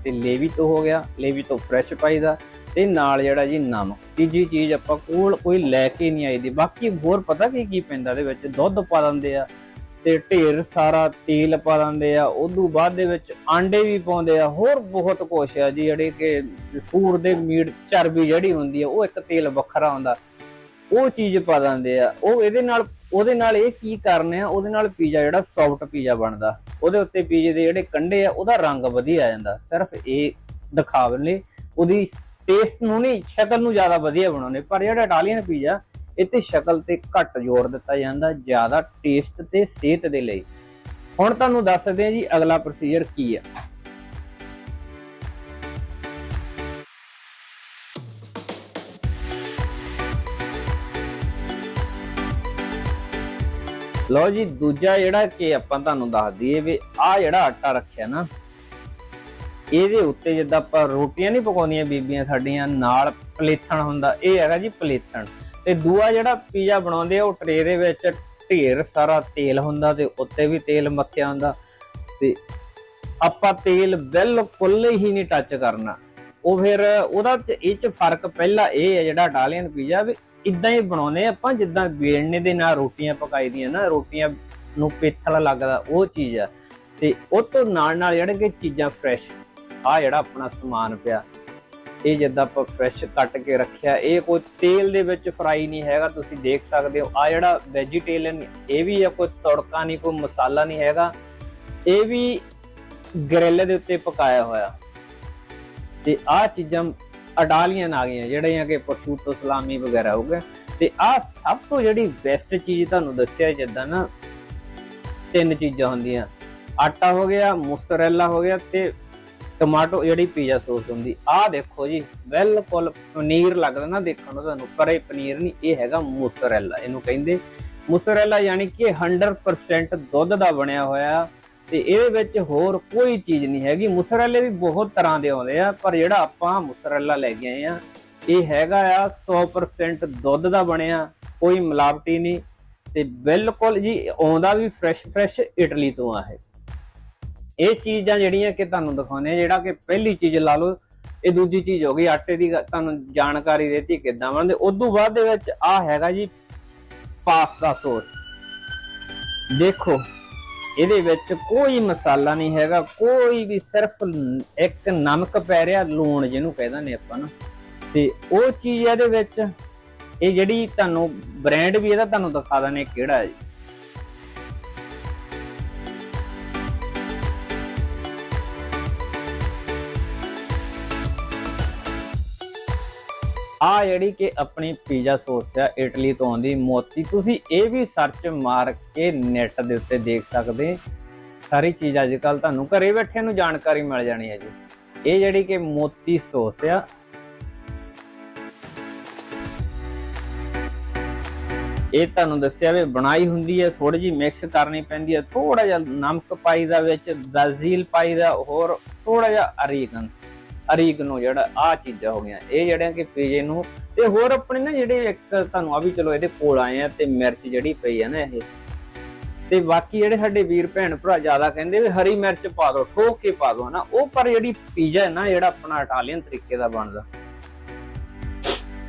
ਤੇ ਲੇਵੀ ਤੋਂ ਹੋ ਗਿਆ ਲੇਵੀ ਤੋਂ ਫਰੈਸ਼ ਪਾਈਦਾ ਤੇ ਨਾਲ ਜਿਹੜਾ ਜੀ ਨਮਕ। ਤੀਜੀ ਚੀਜ਼ ਆਪਾਂ ਕੋਲ ਕੋਈ ਲੈ ਕੇ ਨਹੀਂ ਆਈਦੀ ਬਾਕੀ ਹੋਰ ਪਤਾ ਕੀ ਕੀ ਪੈਂਦਾ ਇਹਦੇ ਵਿੱਚ? ਦੁੱਧ ਪਾ ਦਿੰਦੇ ਆ ਤੇ ਢੇਰ ਸਾਰਾ ਤੇਲ ਪਾ ਦਿੰਦੇ ਆ। ਉਦੋਂ ਬਾਅਦ ਦੇ ਵਿੱਚ ਆਂਡੇ ਵੀ ਪਾਉਂਦੇ ਆ। ਹੋਰ ਬਹੁਤ ਕੁਛ ਆ ਜੀ, ਜਿਹੜੇ ਕਿ ਸੂਰ ਦੇ ਮੀਟ, ਚਰਬੀ ਜਿਹੜੀ ਹੁੰਦੀ ਆ, ਉਹ ਇੱਕ ਤੇਲ ਵੱਖਰਾ ਹੁੰਦਾ। ਉਹ ਚੀਜ਼ ਪਾ ਦਿੰਦੇ ਆ। ਉਹ ਇਹਦੇ ਨਾਲ, ਉਹਦੇ ਨਾਲ ਇਹ ਕੀ ਕਰਨੇ ਆ? ਉਹਦੇ ਨਾਲ ਪੀਜ਼ਾ ਜਿਹੜਾ ਸੌਫਟ ਪੀਜ਼ਾ ਬਣਦਾ। ਉਹਦੇ ਉੱਤੇ ਪੀਜ਼ੇ ਦੇ ਜਿਹੜੇ ਕੰਡੇ ਆ, ਉਹਦਾ ਰੰਗ ਵਧੀਆ ਆ ਜਾਂਦਾ। ਸਿਰਫ ਇਹ ਦਿਖਾਉਣ ਲਈ। ਉਹਦੀ ਟੇਸਟ ਨੂੰ ਨਹੀਂ, ਸ਼ਕਲ ਨੂੰ ਜ਼ਿਆਦਾ ਵਧੀਆ ਬਣਾਉਣੇ ਪਰ ਜਿਹੜਾ ਇਟਾਲੀਅਨ ਪੀਜ਼ਾ ਇੱਥੇ ਸ਼ਕਲ ਤੇ ਘੱਟ ਜ਼ੋਰ ਦਿੱਤਾ ਜਾਂਦਾ, ਜ਼ਿਆਦਾ ਟੇਸਟ ਤੇ ਸਿਹਤ ਦੇ ਲਈ। ਹੁਣ ਤੁਹਾਨੂੰ ਦੱਸਦੇ ਆ ਜੀ ਅਗਲਾ ਪ੍ਰੋਸੀਜਰ ਕੀ ਆ। ਲਓ ਜੀ, ਦੂਜਾ ਜਿਹੜਾ ਕਿ ਆਪਾਂ ਤੁਹਾਨੂੰ ਦੱਸ ਦਈਏ ਵੀ ਆ ਜਿਹੜਾ ਆਟਾ ਰੱਖਿਆ ਨਾ, ਇਹਦੇ ਉੱਤੇ ਜਿੱਦਾਂ ਆਪਾਂ ਰੋਟੀਆਂ ਨਹੀਂ ਪਕਾਉਂਦੀਆਂ ਬੀਬੀਆਂ ਸਾਡੀਆਂ, ਨਾਲ ਪਲੇਥਣ ਹੁੰਦਾ, ਇਹ ਹੈਗਾ ਜੀ ਪਲੇਥਣ। ਤੇ ਦੂਆ ਜਿਹੜਾ ਪੀਜ਼ਾ ਬਣਾਉਂਦੇ ਆ, ਉਹ ਟਰੇ ਦੇ ਵਿੱਚ ਢੇਰ ਸਾਰਾ ਤੇਲ ਹੁੰਦਾ ਤੇ ਉੱਤੇ ਵੀ ਤੇਲ ਮੱਖਿਆ ਹੁੰਦਾ ਤੇ ਆਪਾਂ ਤੇਲ ਬਿਲਕੁਲ ਹੀ ਨਹੀਂ ਟੱਚ ਕਰਨਾ। ਉਹ ਫਿਰ ਉਹਦਾ ਇਹ ਚ ਫ਼ਰਕ ਪਹਿਲਾ ਇਹ ਹੈ ਜਿਹੜਾ ਇਟਾਲੀਅਨ ਪੀਜ਼ਾ ਵੀ ਇਦਾਂ ਹੀ ਬਣਾਉਂਦੇ ਆ ਆਪਾਂ, ਜਿੱਦਾਂ ਵੇਲਣੇ ਦੇ ਨਾਲ ਰੋਟੀਆਂ ਪਕਾਈ ਦੀਆਂ ਨਾ, ਰੋਟੀਆਂ ਨੂੰ ਪੇਥਲ ਲੱਗਦਾ, ਉਹ ਚੀਜ਼ ਆ। ਤੇ ਉਹ ਤੋਂ ਨਾਲ ਨਾਲ ਜਿਹੜੇ ਕਿ ਚੀਜ਼ਾਂ ਫਰੈਸ਼ ਆ ਜਿਹੜਾ ਆਪਣਾ ਸਮਾਨ ਪਿਆ, ਇਹ ਜਿੱਦਾਂ ਆਪਾਂ ਫਰੈਸ਼ ਕੱਟ ਕੇ ਰੱਖਿਆ, ਇਹ ਕੋਈ ਤੇਲ ਦੇ ਵਿੱਚ ਫਰਾਈ ਨਹੀਂ ਹੈਗਾ, ਤੁਸੀਂ ਦੇਖ ਸਕਦੇ ਹੋ ਆ ਜਿਹੜਾ ਵੈਜੀਟੇਰੀਅਨ ਇਹ ਵੀ ਆ, ਕੋਈ ਤੜਕਾ ਨਹੀਂ, ਕੋਈ ਮਸਾਲਾ ਨਹੀਂ ਹੈਗਾ। ਇਹ ਵੀ ਗ੍ਰਿਲ ਦੇ ਉੱਤੇ ਪਕਾਇਆ ਹੋਇਆ। ਤੇ ਆ ਚੀਜ਼ਾਂ ਅਡਾਲੀਆਂ ਆ ਗਈਆਂ ਜਿਹੜੀਆਂ ਕਿ ਪਰਸ਼ੂਤੋ ਸਲਾਮੀ ਵਗੈਰਾ ਹੋ ਗਏ ਤੇ ਆ ਸਭ ਤੋਂ ਜਿਹੜੀ ਬੈਸਟ ਚੀਜ਼ ਤੁਹਾਨੂੰ ਦੱਸਿਆ ਜਿੱਦਾਂ ਨਾ, ਤਿੰਨ ਚੀਜ਼ਾਂ ਹੁੰਦੀਆਂ। ਆਟਾ ਹੋ ਗਿਆ, ਮੋਸਰੇਲਾ ਹੋ ਗਿਆ ਤੇ ਟਮਾਟੋ, ਜਿਹੜੀ ਪੀਜ਼ਾ ਸੌਸ ਹੁੰਦੀ। ਆਹ ਦੇਖੋ ਜੀ, ਬਿਲਕੁਲ ਪਨੀਰ ਲੱਗਦਾ ਨਾ ਦੇਖਣ ਨੂੰ ਤੁਹਾਨੂੰ ਪਰ ਇਹ ਪਨੀਰ ਨਹੀਂ, ਇਹ ਹੈਗਾ ਮੋਸਰੇਲਾ, ਇਹਨੂੰ ਕਹਿੰਦੇ। ਮੋਸਰੇਲਾ ਯਾਨੀ ਕਿ 100% ਦੁੱਧ ਦਾ ਬਣਿਆ ਹੋਇਆ। ਤੇ ਇਹਦੇ ਵਿੱਚ ਹੋਰ ਕੋਈ ਚੀਜ਼ ਨਹੀਂ ਹੈਗੀ। ਮੋਸਰੇਲੇ ਵੀ ਬਹੁਤ ਤਰ੍ਹਾਂ ਦੇ ਆਉਂਦੇ ਆ, ਪਰ ਜਿਹੜਾ ਆਪਾਂ ਮੋਸਰੇਲਾ ਲੈ ਕੇ ਆਏ ਆ, ਇਹ ਹੈਗਾ ਆ 100% ਦੁੱਧ ਦਾ ਬਣਿਆ, ਕੋਈ ਮਿਲਾਵਟੀ ਨਹੀਂ ਤੇ ਬਿਲਕੁਲ ਜੀ ਆਉਂਦਾ ਵੀ ਫਰੈਸ਼ ਫਰੈਸ਼ ਇਟਲੀ ਤੋਂ ਆ ਇਹ। ਇਹ ਚੀਜ਼ਾਂ ਜਿਹੜੀਆਂ ਕਿ ਤੁਹਾਨੂੰ ਦਿਖਾਉਣੇ ਆ, ਜਿਹੜਾ ਕਿ ਪਹਿਲੀ ਚੀਜ਼ ਲਾ ਲਓ, ਇਹ ਦੂਜੀ ਚੀਜ਼ ਹੋ ਗਈ, ਆਟੇ ਦੀ ਗ- ਤੁਹਾਨੂੰ ਜਾਣਕਾਰੀ ਦਿੱਤੀ ਕਿੱਦਾਂ ਬਣਦੇ। ਉਦੋਂ ਬਾਅਦ ਦੇ ਵਿੱਚ ਆ ਹੈਗਾ ਜੀ ਪਾਸਤਾ ਸੌਸ। ਦੇਖੋ ਇਹਦੇ ਵਿੱਚ ਕੋਈ ਮਸਾਲਾ ਨਹੀਂ ਹੈਗਾ, ਕੋਈ ਵੀ ਸਿਰਫ ਇੱਕ ਨਮਕ ਪੈ ਰਿਹਾ, ਲੂਣ ਜਿਹਨੂੰ ਕਹਿੰਦੇ ਨੇ ਆਪਾਂ ਨਾ। ਤੇ ਉਹ ਚੀਜ਼ ਇਹਦੇ ਵਿੱਚ, ਇਹ ਜਿਹੜੀ ਤੁਹਾਨੂੰ ਬ੍ਰਾਂਡ ਵੀ ਇਹਦਾ ਤੁਹਾਨੂੰ ਦਿਖਾ ਦਨੇ ਕਿਹੜਾ ਹੈ। ਜੀ ਆ ਜਿਹੜੀ ਕਿ ਆਪਣੀ ਪੀਜ਼ਾ ਸੌਸ ਆ ਇਟਲੀ ਤੋਂ ਆਉਂਦੀ ਮੋਤੀ, ਤੁਸੀਂ ਇਹ ਵੀ ਸਰਚ ਮਾਰ ਕੇ ਨੈਟ ਦੇ ਉੱਤੇ ਦੇਖ ਸਕਦੇ ਸਾਰੀ ਚੀਜ਼ ਅੱਜ ਕੱਲ ਤੁਹਾਨੂੰ ਘਰੇ ਬੈਠੇ ਨੂੰ ਜਾਣਕਾਰੀ ਮਿਲ ਜਾਣੀ ਹੈ ਜੀ। ਇਹ ਜਿਹੜੀ ਕਿ ਮੋਤੀ ਸੌਸ ਆ। ਇਹ ਤੁਹਾਨੂੰ ਦੱਸਿਆ ਵੀ ਬਣਾਈ ਹੁੰਦੀ ਹੈ ਥੋੜੀ ਜਿਹੀ ਮਿਕਸ ਕਰਨੀ ਪੈਂਦੀ ਹੈ ਥੋੜਾ ਜਿਹਾ ਨਮਕ ਪਾਈਦਾ ਵਿੱਚ ਬ੍ਰਾਜ਼ੀਲ ਪਾਈਦਾ ਹੋਰ ਥੋੜਾ ਜਿਹਾ ਅਰੀਗਨ ਅਰੀਗਨੋ ਜਿਹੜਾ ਆ ਚੀਜ਼ਾਂ ਹੋ ਗਈਆਂ। ਇਹ ਜਿਹੜੀਆਂ ਕਿ ਪੀਜੇ ਨੂੰ ਤੇ ਹੋਰ ਆਪਣੇ ਨਾ ਜਿਹੜੇ ਇੱਕ ਤੁਹਾਨੂੰ ਆ ਵੀ ਚਲੋ ਇਹਦੇ ਕੋਲ ਆਏ ਆ ਤੇ ਮਿਰਚ ਜਿਹੜੀ ਪਈ ਆ ਨਾ ਇਹ। ਤੇ ਬਾਕੀ ਜਿਹੜੇ ਸਾਡੇ ਵੀਰ ਭੈਣ ਭਰਾ ਜ਼ਿਆਦਾ ਕਹਿੰਦੇ ਵੀ ਹਰੀ ਮਿਰਚ ਪਾ ਦਿਓ ਠੋਕ ਕੇ ਪਾ ਦਿਓ ਹਨਾ। ਉਹ ਪਰ ਜਿਹੜੀ ਪੀਜ਼ਾ ਹੈ ਨਾ, ਜਿਹੜਾ ਆਪਣਾ ਇਟਾਲੀਅਨ ਤਰੀਕੇ ਦਾ ਬਣਦਾ।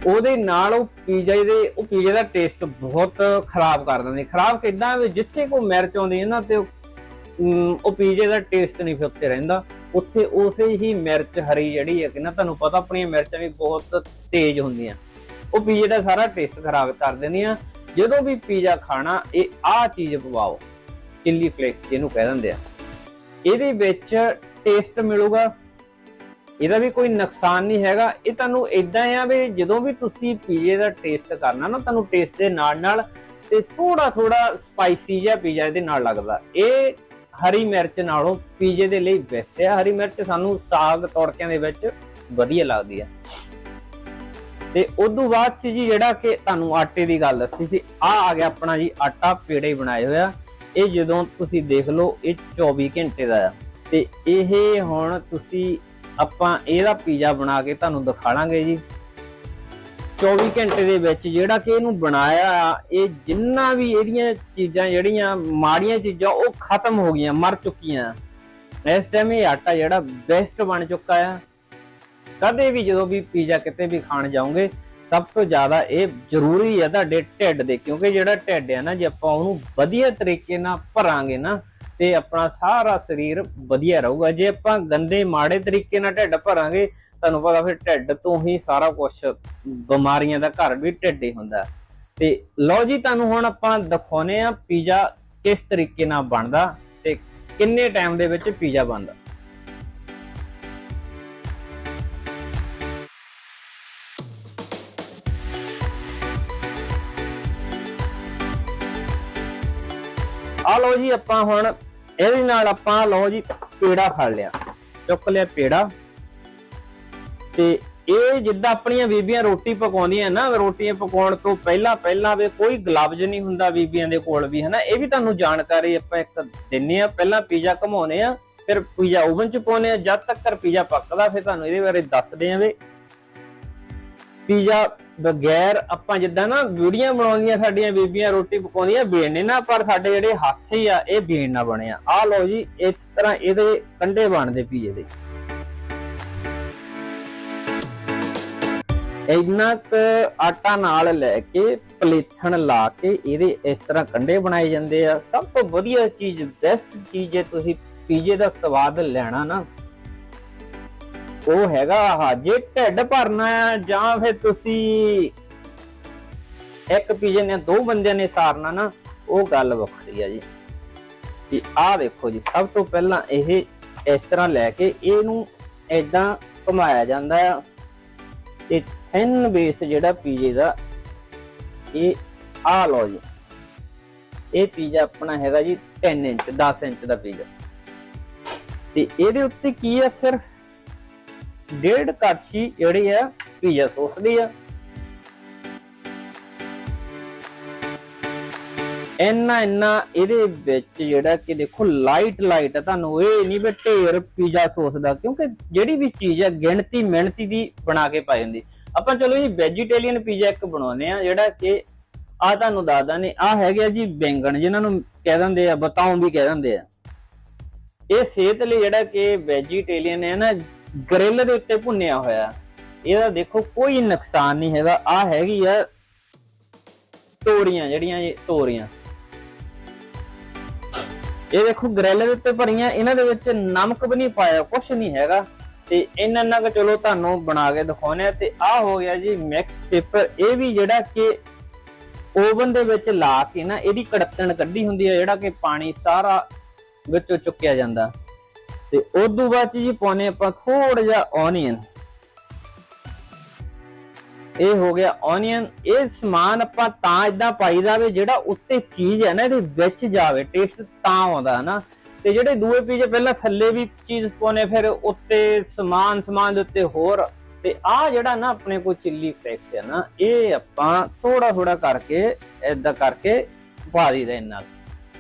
ਉਹਦੇ ਨਾਲ ਉਹ ਪੀਜ਼ਾ ਦੇ ਉਹ ਪੀਜ਼ੇ ਦਾ ਟੇਸਟ ਬਹੁਤ ਖਰਾਬ ਕਰ ਦਿੰਦੇ। ਖਰਾਬ ਕਿਦਾਂ ਵੀ ਜਿੱਥੇ ਕੋਈ ਮਿਰਚ ਆਉਂਦੀ ਹੈ ਨਾ ਤੇ ਉਹ ਉਹ ਪੀਜ਼ੇ ਦਾ ਟੇਸਟ ਨਹੀਂ ਫਿਰ ਉੱਤੇ ਰਹਿੰਦਾ। ਉੱਥੇ ਉਸੇ ਹੀ ਮਿਰਚ ਹਰੀ ਜਿਹੜੀ ਹੈ ਕਿ ਨਾ, ਤੁਹਾਨੂੰ ਪਤਾ ਆਪਣੀਆਂ ਮਿਰਚਾਂ ਵੀ ਬਹੁਤ ਤੇਜ਼ ਹੁੰਦੀਆਂ। ਉਹ ਪੀਜ਼ੇ ਦਾ ਸਾਰਾ ਟੇਸਟ ਖਰਾਬ ਕਰ ਦਿੰਦੀਆਂ। ਜਦੋਂ ਵੀ ਪੀਜ਼ਾ ਖਾਣਾ, ਇਹ ਆ ਚੀਜ਼ ਪਵਾਓ ਚਿੱਲੀ ਫਲੇਕਸ ਜਿਹਨੂੰ ਕਹਿ ਦਿੰਦੇ ਆ। ਇਹਦੇ ਵਿੱਚ ਟੇਸਟ ਮਿਲੂਗਾ। ਇਹਦਾ ਵੀ ਕੋਈ ਨੁਕਸਾਨ ਨਹੀਂ ਹੈਗਾ। ਇਹ ਤੁਹਾਨੂੰ ਇਦਾਂ ਆ ਵੀ ਜਦੋਂ ਵੀ ਤੁਸੀਂ ਪੀਜ਼ੇ ਦਾ ਟੇਸਟ ਕਰਨਾ ਨਾ, ਤੁਹਾਨੂੰ ਟੇਸਟ ਦੇ ਨਾਲ ਨਾਲ ਤੇ ਥੋੜਾ ਥੋੜਾ ਸਪਾਈਸੀ ਜਿਹਾ ਪੀਜ਼ਾ ਇਹਦੇ ਨਾਲ ਲੱਗਦਾ। ਇਹ ਹਰੀ ਮਿਰਚ ਨਾਲੋਂ ਪੀਜ਼ੇ ਦੇ ਲਈ ਬੈਸਟ ਹੈ। ਹਰੀ ਮਿਰਚ ਸਾਨੂੰ ਸਾਗ ਤੜਕਿਆਂ ਦੇ ਵਿੱਚ ਵਧੀਆ ਲੱਗਦੀ ਹੈ। ਤੇ ਉਦੋਂ ਬਾਅਦ ਚ ਜੀ ਜਿਹੜਾ ਕਿ ਤੁਹਾਨੂੰ ਆਟੇ ਦੀ ਗੱਲ ਦੱਸੀ ਸੀ ਆ ਆ ਗਿਆ ਆਪਣਾ ਜੀ ਆਟਾ, ਪੇੜੇ ਹੀ ਬਣਾਏ ਹੋਇਆ ਇਹ ਜਦੋਂ ਤੁਸੀਂ ਦੇਖ ਲਓ, ਇਹ 24 ਘੰਟੇ ਦਾ ਆ। ਤੇ ਇਹ ਹੁਣ ਤੁਸੀਂ ਆਪਾਂ ਇਹਦਾ ਪੀਜ਼ਾ ਬਣਾ ਕੇ ਤੁਹਾਨੂੰ ਦਿਖਾਵਾਂਗੇ ਜੀ। 24 ਘੰਟੇ ਦੇ ਵਿੱਚ ਜਿਹੜਾ ਕਿ ਇਹਨੂੰ ਬਣਾਇਆ, ਇਹ ਜਿੰਨਾ ਵੀ ਇਹਦੀਆਂ ਚੀਜ਼ਾਂ, ਜਿਹੜੀਆਂ ਮਾੜੀਆਂ ਚੀਜ਼ਾਂ, ਉਹ ਖਤਮ ਹੋ ਗਈਆਂ, ਮਰ ਚੁੱਕੀਆਂ। ਇਸ ਟਾਈਮ ਇਹ ਆਟਾ ਜਿਹੜਾ ਬੈਸਟ ਬਣ ਚੁੱਕਾ ਆ। ਕਦੇ ਵੀ ਜਦੋਂ ਵੀ ਪੀਜ਼ਾ ਕਿਤੇ ਵੀ ਖਾਣ ਜਾਓਗੇ, ਸਭ ਤੋਂ ਜ਼ਿਆਦਾ ਇਹ ਜ਼ਰੂਰੀ ਹੈ ਤੁਹਾਡੇ ਢਿੱਡ ਦੇ, ਕਿਉਂਕਿ ਜਿਹੜਾ ਢਿੱਡ ਹੈ ਨਾ, ਜੇ ਆਪਾਂ ਉਹਨੂੰ ਵਧੀਆ ਤਰੀਕੇ ਨਾਲ ਭਰਾਂਗੇ ਨਾ, ਤੇ ਆਪਣਾ ਸਾਰਾ ਸਰੀਰ ਵਧੀਆ ਰਹੂਗਾ। ਜੇ ਆਪਾਂ ਗੰਦੇ ਮਾੜੇ ਤਰੀਕੇ ਨਾਲ ਢਿੱਡ ਭਰਾਂਗੇ ਤੁਹਾਨੂੰ ਪਤਾ ਫਿਰ ਢਿੱਡ ਤੋਂ ਹੀ ਸਾਰਾ ਕੁਝ ਬਿਮਾਰੀਆਂ ਦਾ ਘਰ ਵੀ ਢਿੱਡ ਹੀ ਹੁੰਦਾ। ਤੇ ਲਓ ਜੀ ਤੁਹਾਨੂੰ ਹੁਣ ਆਪਾਂ ਦਿਖਾਉਨੇ ਆ ਪੀਜ਼ਾ ਕਿਸ ਤਰੀਕੇ ਨਾਲ ਬਣਦਾ ਤੇ ਕਿੰਨੇ ਟਾਈਮ ਦੇ ਵਿੱਚ ਪੀਜ਼ਾ ਬਣਦਾ। ਆ ਲਓ ਜੀ ਆਪਾਂ ਹੁਣ ਇਹਦੇ ਨਾਲ ਆਪਾਂ ਲਓ ਜੀ ਪੇੜਾ ਫੜ ਲਿਆ। ਚੁੱਕ ਲਿਆ ਪੇੜਾ। ਤੇ ਇਹ ਜਿੱਦਾਂ ਆਪਣੀਆਂ ਬੀਬੀਆਂ ਰੋਟੀ ਪਕਾਉਂਦੀਆਂ ਨਾ, ਰੋਟੀਆਂ ਪਕਾਉਣ ਤੋਂ ਪਹਿਲਾਂ ਪਹਿਲਾਂ ਵੀ ਕੋਈ ਗਲਵਜ਼ ਨਹੀਂ ਹੁੰਦਾ ਬੀਬੀਆਂ ਦੇ ਕੋਲ ਵੀ, ਹਨਾ? ਇਹ ਵੀ ਤੁਹਾਨੂੰ ਜਾਣਕਾਰੀ ਆਪਾਂ ਇੱਕ ਦਿੰਨੇ ਆ, ਪਹਿਲਾਂ ਪੀਜ਼ਾ ਘਮਾਉਨੇ ਆ, ਫਿਰ ਪੀਜ਼ਾ ਓਵਨ ਚ ਪਾਉਨੇ ਆ, ਜਦ ਤੱਕ ਪੀਜ਼ਾ ਪੱਕਦਾ, ਫਿਰ ਤੁਹਾਨੂੰ ਇਹਦੇ ਬਾਰੇ ਦੱਸਦੇ ਆ ਵੀ ਪੀਜ਼ਾ ਬਗੈਰ ਆਪਾਂ ਜਿੱਦਾਂ ਨਾ ਵੀਡੀਓ ਬਣਾਉਂਦੀਆਂ ਸਾਡੀਆਂ ਬੀਬੀਆਂ ਰੋਟੀ ਪਕਾਉਂਦੀਆਂ ਬੇੜਨੇ ਨਾ ਪਰ ਸਾਡੇ ਜਿਹੜੇ ਹੱਥ ਹੀ ਆ, ਇਹ ਬੇੜ ਨਾ ਬਣੇ ਆ। ਲਓ ਜੀ, ਇਸ ਤਰ੍ਹਾਂ ਇਹਦੇ ਕੰਡੇ ਬਣਦੇ ਪੀਜ਼ੇ ਦੇ। ਇੰਨਾ ਕੁ ਆਟਾ ਨਾਲ ਲੈ ਕੇ ਪਲੇਥਣ ਲਾ ਕੇ ਇਹਦੇ ਇਸ ਤਰ੍ਹਾਂ ਕੰਡੇ ਬਣਾਏ ਜਾਂਦੇ ਆ। ਸਭ ਤੋਂ ਵਧੀਆ ਚੀਜ਼ ਬੈਸਟ ਚੀਜ਼ ਜੇ ਤੁਸੀਂ ਪੀਜ਼ੇ ਦਾ ਸਵਾਦ ਲੈਣਾ ਨਾ, ਉਹ ਹੈਗਾ ਆਹ, ਜੇ ਢਿੱਡ ਭਰਨਾ ਆ ਜਾਂ ਫਿਰ ਤੁਸੀਂ ਇੱਕ ਪੀਜ਼ੇ ਨੇ ਦੋ ਬੰਦਿਆਂ ਨੇ ਸਾਰਨਾ ਨਾ, ਉਹ ਗੱਲ ਵੱਖਰੀ ਆ ਜੀ। ਜੀ ਆਹ ਦੇਖੋ ਜੀ, ਸਭ ਤੋਂ ਪਹਿਲਾਂ ਇਹ ਇਸ ਤਰ੍ਹਾਂ ਲੈ ਕੇ ਇਹਨੂੰ ਐਦਾਂ ਘੁਮਾਇਆ ਜਾਂਦਾ ਆ ਤੇ ਥਿਨ ਬੇਸ ਜਿਹੜਾ ਪੀਜ਼ੇ ਦਾ, ਇਹ ਆ ਲਓ ਜੀ। ਇਹ ਪੀਜ਼ਾ ਆਪਣਾ ਹੈਗਾ ਜੀ 10 ਇੰਚ 10 ਇੰਚ ਦਾ ਪੀਜ਼ਾ। ਤੇ ਇਹਦੇ ਉੱਤੇ ਕੀ ਹੈ ਸਿਰਫ ਡੇਢ ਕੜਛੀ ਜਿਹੜੀ ਆ ਪੀਜ਼ਾ ਸੌਸ ਦੀ ਆ। ਇੰਨਾ ਇੰਨਾ ਇਹਦੇ ਵਿੱਚ ਜਿਹੜਾ ਕਿ ਦੇਖੋ ਲਾਈਟ ਲਾਈਟ ਹੈ ਤੁਹਾਨੂੰ ਇਹ ਨਹੀਂ ਵੀ ਢੇਰ ਪੀਜ਼ਾ ਸੌਸ ਦਾ, ਕਿਉਂਕਿ ਜਿਹੜੀ ਵੀ ਚੀਜ਼ ਹੈ ਗਿਣਤੀ, ਮਿਹਨਤੀ ਦੀ ਬਣਾ ਕੇ ਪਾਈ ਹੁੰਦੀ। ਆਪਾਂ ਚਲੋ ਜੀ ਵੈਜੀਟੇਰੀਅਨ ਪੀਜ਼ਾ ਇੱਕ ਬਣਾਉਨੇ ਆ ਜਿਹੜਾ ਕਿ ਆ ਤੁਹਾਨੂੰ ਦੱਸਦਾ ਨੇ ਆ ਹੈਗੇ ਆ ਜੀ ਬੈਂਗਣ, ਜਿਨ੍ਹਾਂ ਨੂੰ ਕਹਿ ਦਿੰਦੇ ਆ, ਬਤਾਉਂ ਵੀ ਕਹਿ ਦਿੰਦੇ ਆ। ਇਹ ਸਿਹਤ ਲਈ ਜਿਹੜਾ ਕਿ ਵੈਜੀਟੇਰੀਅਨ ਹੈ ਨਾ ਗ੍ਰਿਲ ਦੇ ਉੱਤੇ ਭੁੰਨਿਆ ਹੋਇਆ। ਇਹਦਾ ਦੇਖੋ ਕੋਈ ਨੁਕਸਾਨ ਨਹੀਂ ਹੈਗਾ। ਆ ਹੈਗੀ ਆ ਤੋਰੀਆਂ, ਜਿਹੜੀਆਂ ਇਹ ਤੋਰੀਆਂ। ਇਹ ਦੇਖੋ ਗ੍ਰਿਲ ਦੇ ਉੱਤੇ ਭਰੀਆਂ, ਇਹਨਾਂ ਦੇ ਵਿੱਚ ਨਮਕ ਵੀ ਨਹੀਂ ਪਾਇਆ ਕੁਝ ਨਹੀਂ ਹੈਗਾ। ਤੇ ਇਹਨਾਂ ਨਾਲ ਕਿ ਚਲੋ ਤੁਹਾਨੂੰ ਬਣਾ ਕੇ ਦਿਖਾਉਣੇ ਆ ਤੇ ਆ ਹੋ ਗਿਆ ਜੀ ਮਿਕਸ ਪੇਪਰ ਇਹ ਵੀ ਜਿਹੜਾ ਕਿ ਓਵਨ ਦੇ ਵਿੱਚ ਲਾ ਕੇ ਨਾ, ਇਹਦੀ ਕੜਤਣ ਕੱਢੀ ਹੁੰਦੀ ਹੈ ਜਿਹੜਾ ਕਿ ਪਾਣੀ ਸਾਰਾ ਵਿੱਚੋਂ ਚੁੱਕਿਆ ਜਾਂਦਾ। ਤੇ ਉਸ ਤੋਂ ਬਾਅਦ 'ਚ ਜੀ ਪਾਉਨੇ ਆਪਾਂ ਥੋੜਾ ਜਿਹਾ ਓਨੀਅਨ ਇਹ ਹੋ ਗਿਆ ਓਨੀਅਨ ਇਹ ਸਮਾਨ ਆਪਾਂ ਤਾਂ ਇਦਾਂ ਪਾਈਦਾ ਵੀ ਜਿਹੜਾ ਉੱਤੇ ਚੀਜ਼ ਹੈ ਨਾ, ਇਹਦੇ ਵਿੱਚ ਜਾਵੇ ਟੇਸਟ ਤਾਂ ਆਉਂਦਾ ਨਾ। ਤੇ ਜਿਹੜੇ ਦੂਏ ਪੀਜੇ ਪਹਿਲਾਂ ਥੱਲੇ ਵੀ ਚੀਜ਼ ਪਾਉਨੇ, ਫਿਰ ਉੱਤੇ ਸਮਾਨ ਸਮਾਨ ਦੇ ਉੱਤੇ ਹੋਰ। ਤੇ ਆ ਜਿਹੜਾ ਨਾ ਆਪਣੇ ਕੋਲ ਚਿੱਲੀ ਫਲੇਕਸ ਹੈ ਨਾ, ਇਹ ਆਪਾਂ ਥੋੜਾ ਥੋੜਾ ਕਰਕੇ, ਏਦਾਂ ਕਰਕੇ ਪਾ ਦਈਦਾ ਇਹਨਾਂ ਨਾਲ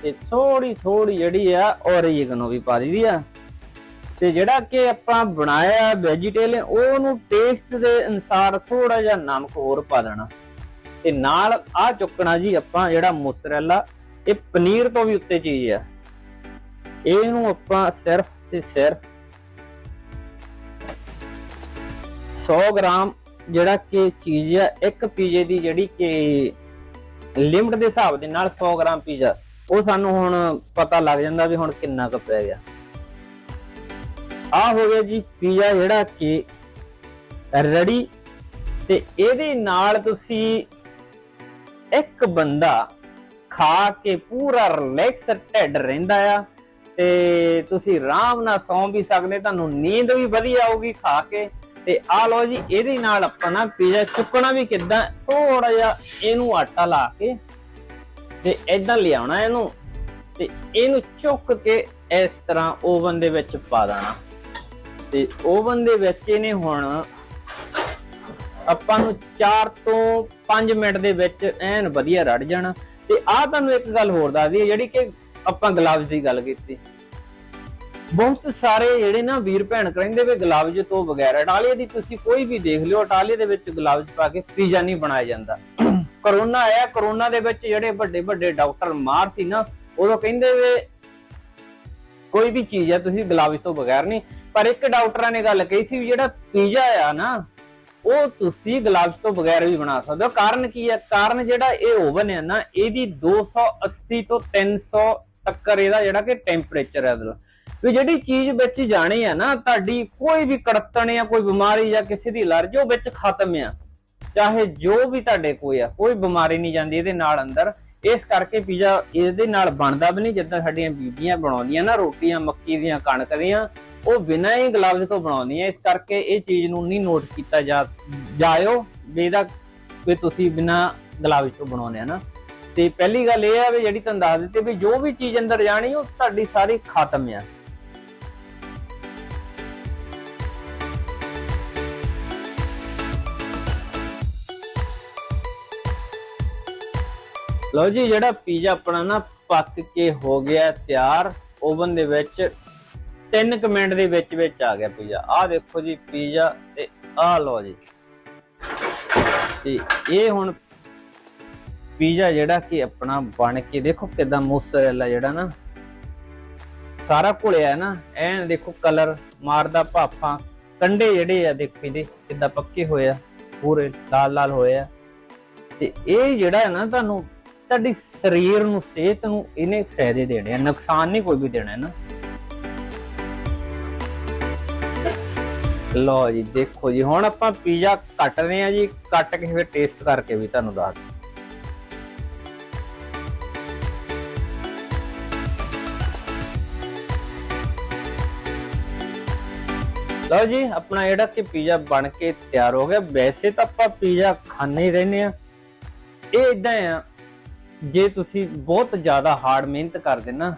ਤੇ ਥੋੜੀ ਥੋੜੀ ਜਿਹੜੀ ਆ ਔਰੀਗਨੋ ਵੀ ਪਾ ਦਈਦੀ ਆ। ਤੇ ਜਿਹੜਾ ਕਿ ਆਪਾਂ ਬਣਾਇਆ ਵੈਜੀਟੇਰੀਅਨ ਉਹਨੂੰ ਟੇਸਟ ਦੇ ਅਨਸਾਰ ਥੋੜਾ ਜਿਹਾ ਨਮਕ ਹੋਰ ਪਾ ਦੇਣਾ। ਤੇ ਨਾਲ ਆ ਚੁੱਕਣਾ ਜੀ ਆਪਾਂ ਜਿਹੜਾ ਮੋਸਰੇਲਾ, ਇਹ ਪਨੀਰ ਤੋਂ ਵੀ ਉੱਤੇ ਚੀਜ਼ ਆ। ਇਹਨੂੰ ਆਪਾਂ ਸਿਰਫ ਤੇ ਸਿਰਫ 100 ਗ੍ਰਾਮ ਜਿਹੜਾ ਕਿ ਚੀਜ਼ ਆ, ਇੱਕ ਪੀਜ਼ੇ ਦੀ ਜਿਹੜੀ ਕਿ ਲਿਮਟ ਦੇ ਹਿਸਾਬ ਦੇ ਨਾਲ 100 ਗ੍ਰਾਮ ਪੀਜ਼ਾ, ਉਹ ਸਾਨੂੰ ਹੁਣ ਪਤਾ ਲੱਗ ਜਾਂਦਾ ਵੀ ਹੁਣ ਕਿੰਨਾ ਕੁ ਪੈ ਗਿਆ। ਆ ਹੋ ਗਿਆ ਜੀ ਪੀਜ਼ਾ ਜਿਹੜਾ ਕਿ ਰੈਡੀ ਤੇ ਇਹਦੇ ਨਾਲ ਤੁਸੀਂ ਇੱਕ ਬੰਦਾ ਖਾ ਕੇ ਪੂਰਾ ਰਿਲੈਕਸ ਢਿੱਡ ਰਹਿੰਦਾ ਆ। ਤੇ ਤੁਸੀਂ ਆਰਾਮ ਨਾਲ ਸੌਂ ਵੀ ਸਕਦੇ, ਤੁਹਾਨੂੰ ਨੀਂਦ ਵੀ ਵਧੀਆ ਆਊਗੀ ਖਾ ਕੇ। ਤੇ ਆ ਲਓ ਜੀ, ਇਹਦੇ ਨਾਲ ਆਪਾਂ ਨਾ ਪੀਜ਼ਾ ਚੁੱਕਣਾ ਵੀ ਕਿੱਦਾਂ ਥੋੜਾ ਜਿਹਾ ਇਹਨੂੰ ਆਟਾ ਲਾ ਕੇ ਤੇ ਇਦਾਂ ਲਿਆਉਣਾ ਇਹਨੂੰ ਤੇ ਇਹਨੂੰ ਚੁੱਕ ਕੇ ਇਸ ਤਰ੍ਹਾਂ ਓਵਨ ਦੇ ਵਿੱਚ ਪਾ ਦੇਣਾ। ਤੇ ਓਵਨ ਦੇ ਵਿੱਚ ਇਹਨੇ ਹੁਣ ਆਪਾਂ ਨੂੰ 4 ਤੋਂ 5 ਮਿੰਟ ਦੇ ਵਿੱਚ ਐਨ ਵਧੀਆ ਰੜ ਜਾਣਾ। ਤੇ ਆ ਤੁਹਾਨੂੰ ਇੱਕ ਗੱਲ ਹੋਰ ਦੱਸਦੀ ਹੈ, ਜਿਹੜੀ ਕਿ ਆਪਾਂ ਗਲਵਜ਼ ਦੀ ਗੱਲ ਕੀਤੀ। ਬਹੁਤ ਸਾਰੇ ਜਿਹੜੇ ਨਾ ਵੀਰ ਭੈਣ ਕਹਿੰਦੇ ਵੀ ਗਲਵਜ਼ ਤੋਂ ਬਗੈਰ ਇਟਾਲੀਆ ਦੀ ਤੁਸੀਂ ਕੋਈ ਵੀ ਦੇਖ ਲਿਓ ਇਟਾਲੀਆ ਦੇ ਵਿੱਚ ਗਲਵਜ਼ ਪਾ ਕੇ ਪੀਜ਼ਾ ਨਹੀਂ ਬਣਾਇਆ ਜਾਂਦਾ। ਕਰੋਨਾ ਆਇਆ, ਕਰੋਨਾ ਦੇ ਵਿੱਚ ਜਿਹੜੇ ਵੱਡੇ ਵੱਡੇ ਡਾਕਟਰ ਮਾਰ ਸੀ ਨਾ, ਉਦੋਂ ਕਹਿੰਦੇ ਵੇ ਕੋਈ ਵੀ ਚੀਜ਼ ਹੈ ਤੁਸੀਂ ਗਲਵਜ਼ ਤੋਂ ਬਗੈਰ ਨਹੀਂ। ਪਰ ਇੱਕ ਡਾਕਟਰਾਂ ਨੇ ਗੱਲ ਕਹੀ ਸੀ ਵੀ ਜਿਹੜਾ ਪੀਜ਼ਾ ਆ ਨਾ, ਉਹ ਤੁਸੀਂ ਗਲਵਜ਼ ਤੋਂ ਬਗੈਰ ਵੀ ਬਣਾ ਸਕਦੇ ਹੋ। ਕਾਰਨ ਕੀ ਹੈ ਕਾਰਨ ਜਿਹੜਾ ਇਹ ਓਵਨ ਹੈ ਨਾ, ਇਹਦੀ 280 ਤੋਂ 300 ਤੱਕਰ ਇਹਦਾ ਜਿਹੜਾ ਕਿ ਟੈਂਪਰੇਚਰ ਹੈ ਇਹਦਾ। ਵੀ ਜਿਹੜੀ ਚੀਜ਼ ਵਿੱਚ ਜਾਣੀ ਹੈ ਨਾ, ਤੁਹਾਡੀ ਕੋਈ ਵੀ ਕੜਤਣ ਜਾਂ ਕੋਈ ਬਿਮਾਰੀ ਜਾਂ ਕਿਸੇ ਦੀ ਅਲਰਜੀ ਉਹ ਵਿੱਚ ਖਤਮ ਆ, ਚਾਹੇ ਜੋ ਵੀ ਤੁਹਾਡੇ ਕੋਈ ਆ, ਕੋਈ ਬਿਮਾਰੀ ਨਹੀਂ ਜਾਂਦੀ ਇਹਦੇ ਨਾਲ ਅੰਦਰ। ਇਸ ਕਰਕੇ ਪੀਜ਼ਾ ਇਹਦੇ ਨਾਲ ਬਣਦਾ ਵੀ ਨਹੀਂ, ਜਿੱਦਾਂ ਸਾਡੀਆਂ ਬੀਬੀਆਂ ਬਣਾਉਂਦੀਆਂ ਨਾ, ਰੋਟੀਆਂ, ਮੱਕੀ ਦੀਆਂ, ਕਣਕ ਦੀਆਂ, ਉਹ ਬਿਨਾਂ ਹੀ ਗਲਵਜ਼ ਤੋਂ ਬਣਾਉਂਦੀਆਂ। ਇਸ ਕਰਕੇ ਇਹ ਚੀਜ਼ ਨੂੰ ਨਹੀਂ ਨੋਟ ਕੀਤਾ ਜਾ ਜਾਇਓ ਵੀ ਇਹਦਾ ਵੀ ਤੁਸੀਂ ਬਿਨਾਂ ਗਲਵਜ਼ ਤੋਂ ਬਣਾਉਂਦੇ ਆ ਨਾ। ਤੇ ਪਹਿਲੀ ਗੱਲ ਇਹ ਆ ਵੀ ਜਿਹੜੀ ਤੁਹਾਨੂੰ ਦੱਸ ਦਿੱਤੀ ਵੀ ਜੋ ਵੀ ਚੀਜ਼ ਅੰਦਰ ਜਾਣੀ, ਉਹ ਤੁਹਾਡੀ ਸਾਰੀ ਖਤਮ ਆ। ਲਓ ਜੀ, ਜਿਹੜਾ ਪੀਜ਼ਾ ਆਪਣਾ ਨਾ ਪੱਕ ਕੇ ਹੋ ਗਿਆ ਤਿਆਰ, ਓਵਨ ਦੇ ਵਿੱਚ 3 ਮਿੰਟ ਦੇ ਵਿੱਚ ਵਿੱਚ ਆ ਗਿਆ ਪੀਜ਼ਾ। ਆਹ ਦੇਖੋ ਜੀ, ਪੀਜ਼ਾ ਤੇ ਆਹ ਲਓ ਜੀ। ਤੇ ਇਹ ਹੁਣ ਪੀਜ਼ਾ ਜਿਹੜਾ ਕਿ ਆਪਣਾ ਬਣ ਕੇ ਦੇਖੋ ਕਿਦਾਂ ਮੋਸਰੇਲਾ ਜਿਹੜਾ ਨਾ, ਸਾਰਾ ਘੁਲਿਆ ਨਾ, ਐਨ ਦੇਖੋ ਕਲਰ ਮਾਰਦਾ ਭਾਫਾਂ ਕੰਡੇ ਜਿਹੜੇ ਆ ਦੇਖੋ ਇਹਦੇ, ਕਿਦਾਂ ਪੱਕੇ ਹੋਏ ਆ, ਪੂਰੇ ਲਾਲ ਲਾਲ ਹੋਏ ਆ। ਤੇ ਇਹ ਜਿਹੜਾ ਨਾ ਤੁਹਾਨੂੰ, ਤੁਹਾਡੀ ਸਰੀਰ ਨੂੰ, ਸਿਹਤ ਨੂੰ ਇਹਨੇ ਫਾਇਦੇ ਦੇਣੇ ਆ, ਨੁਕਸਾਨ ਨਹੀਂ ਕੋਈ ਵੀ ਦੇਣਾ ਹੈ ਨਾ ਲਓ ਜੀ, ਦੇਖੋ ਜੀ, ਹੁਣ ਆਪਾਂ ਪੀਜ਼ਾ ਕੱਟ ਰਹੇ ਆ ਜੀ, ਕੱਟ ਕੇ ਫਿਰ ਟੇਸਟ ਕਰਕੇ ਵੀ ਤੁਹਾਨੂੰ ਦੱਸ ਲਓ ਜੀ, ਆਪਣਾ ਜਿਹੜਾ ਕਿ ਪੀਜ਼ਾ ਬਣ ਕੇ ਤਿਆਰ ਹੋ ਗਿਆ। ਵੈਸੇ ਤਾਂ ਆਪਾਂ ਪੀਜ਼ਾ ਖਾਣੇ ਹੀ ਰਹਿੰਦੇ ਆ ਇਹ ਇਦਾਂ ਆ, ਜੇ ਤੁਸੀਂ ਬਹੁਤ ਜ਼ਿਆਦਾ ਹਾਰਡ ਮਿਹਨਤ ਕਰਦੇ ਨਾ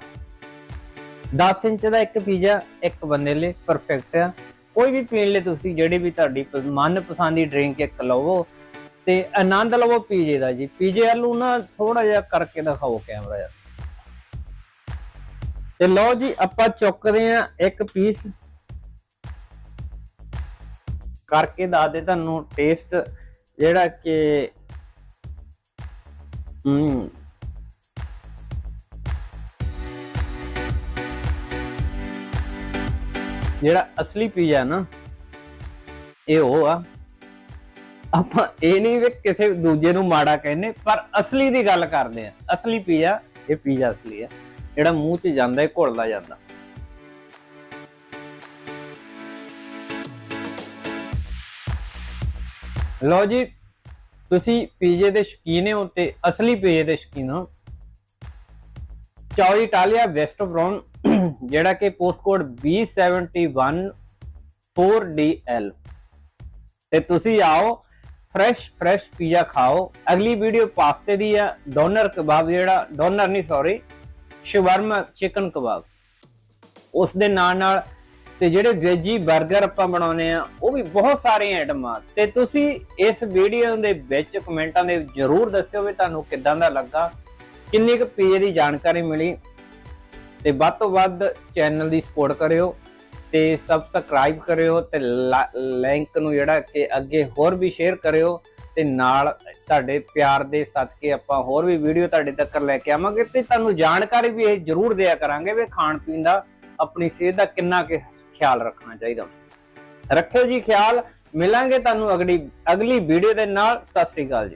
10 ਇੰਚ ਦਾ ਇੱਕ ਪੀਜ਼ਾ ਇੱਕ ਬੰਦੇ ਲਈ ਪਰਫੈਕਟ ਆ। ਕੋਈ ਵੀ ਪੀਣ ਲਈ ਤੁਸੀਂ ਜਿਹੜੀ ਵੀ ਤੁਹਾਡੀ ਪ- ਮਨਪਸੰਦ ਦੀ ਡਰਿੰਕ ਇੱਕ ਲਵੋ ਤੇ ਆਨੰਦ ਲਵੋ ਪੀਜ਼ੇ ਦਾ ਜੀ। ਪੀਜ਼ੇ ਵੱਲੋਂ ਨਾ ਥੋੜਾ ਜਿਹਾ ਕਰਕੇ ਦਿਖਾਓ ਕੈਮਰਾ ਯਾਰ ਤੇ ਲਓ ਜੀ, ਆਪਾਂ ਚੁੱਕਦੇ ਆ ਇੱਕ ਪੀਸ ਕਰਕੇ ਦੱਸਦੇ ਤੁਹਾਨੂੰ ਟੇਸਟ ਜਿਹੜਾ ਕਿ, ਹਮ। ਜਿਹੜਾ ਅਸਲੀ ਪੀਜ਼ਾ ਨਾ, ਇਹ ਉਹ ਆ। ਆਪਾਂ ਇਹ ਨਹੀਂ ਵੀ ਕਿਸੇ ਦੂਜੇ ਨੂੰ ਮਾੜਾ ਕਹਿੰਦੇ, ਪਰ ਅਸਲੀ ਦੀ ਗੱਲ ਕਰਦੇ ਆ। ਅਸਲੀ ਪੀਜ਼ਾ ਇਹ ਪੀਜ਼ਾ ਅਸਲੀ ਆ। ਜਿਹੜਾ ਮੂੰਹ 'ਚ ਜਾਂਦਾ ਹੈ ਘੁਲਦਾ ਜਾਂਦਾ। ਲਓ ਜੀ, ਤੁਸੀਂ ਪੀਜ਼ੇ ਦੇ ਸ਼ੌਕੀਨ ਹੋ ਤੇ ਅਸਲੀ ਪੀਜ਼ੇ ਦੇ ਸ਼ੌਕੀਨ ਹੋ। ਚੌਰੀ ਇਟਾਲੀਆ ਵੈਸਟ ਬ੍ਰਾਊਨ ਜਿਹੜਾ ਕਿ ਪੋਸਟ ਕੋਡ B71 4DL ਤੇ ਤੁਸੀਂ ਆਓ ਫਰੈਸ਼ ਫਰੈਸ਼ ਪੀਜ਼ਾ ਖਾਓ। ਅਗਲੀ ਵੀਡੀਓ ਪਾਸਤੇ ਦੀ ਆ, ਡੋਨਰ ਕਬਾਬ ਜਿਹੜਾ, ਡੋਨਰ ਨਹੀਂ ਸੌਰੀ ਸ਼ਵਰਮਾ ਚਿਕਨ ਕਬਾਬ। ਉਸ ਦੇ ਨਾਲ ਨਾਲ ਤੇ ਜਿਹੜੇ ਵੈਜੀ 버ਗਰ ਆਪਾਂ ਬਣਾਉਨੇ ਆ ਉਹ ਵੀ ਬਹੁਤ ਸਾਰੀਆਂ ਆਈਟਮਾਂ ਤੇ ਤੁਸੀਂ ਇਸ ਵੀਡੀਓ ਦੇ ਵਿੱਚ ਕਮੈਂਟਾਂ ਦੇ ਜਰੂਰ ਦੱਸਿਓ ਵੀ ਤੁਹਾਨੂੰ ਕਿੱਦਾਂ ਦਾ ਲੱਗਾ। ਕਿੰਨੀ ਕੁ ਪੀਜ਼ੇ ਦੀ ਜਾਣਕਾਰੀ ਮਿਲੀ। ਤੇ ਵੱਧ ਤੋਂ ਵੱਧ ਚੈਨਲ ਦੀ ਸਪੋਰਟ ਕਰਿਓ ਤੇ ਸਬਸਕ੍ਰਾਈਬ ਕਰਿਓ ਤੇ ਲਿੰਕ ਨੂੰ ਜਿਹੜਾ ਕਿ ਅੱਗੇ ਹੋਰ ਵੀ ਸ਼ੇਅਰ ਕਰਿਓ ਤੇ ਨਾਲ ਤੁਹਾਡੇ ਪਿਆਰ ਦੇ ਸਦਕੇ ਆਪਾਂ ਹੋਰ ਵੀ ਵੀਡੀਓ ਤੁਹਾਡੇ ਤੱਕ ਲੈ ਕੇ ਆਵਾਂਗੇ ਤੇ ਤੁਹਾਨੂੰ ਜਾਣਕਾਰੀ ਵੀ ਇਹ ਜ਼ਰੂਰ ਦਿਆ ਕਰਾਂਗੇ ਵੀ ਖਾਣ ਪੀਣ ਦਾ ਆਪਣੀ ਸਿਹਤ ਦਾ ਕਿੰਨਾ ਕਿ ਖਿਆਲ ਰੱਖਣਾ ਚਾਹੀਦਾ। ਰੱਖਿਓ ਜੀ ਖਿਆਲ, ਮਿਲਾਂਗੇ ਤੁਹਾਨੂੰ ਅਗਲੀ ਅਗਲੀ ਵੀਡੀਓ ਦੇ ਨਾਲ। ਸਤਿ ਸ੍ਰੀ ਅਕਾਲ ਜੀ।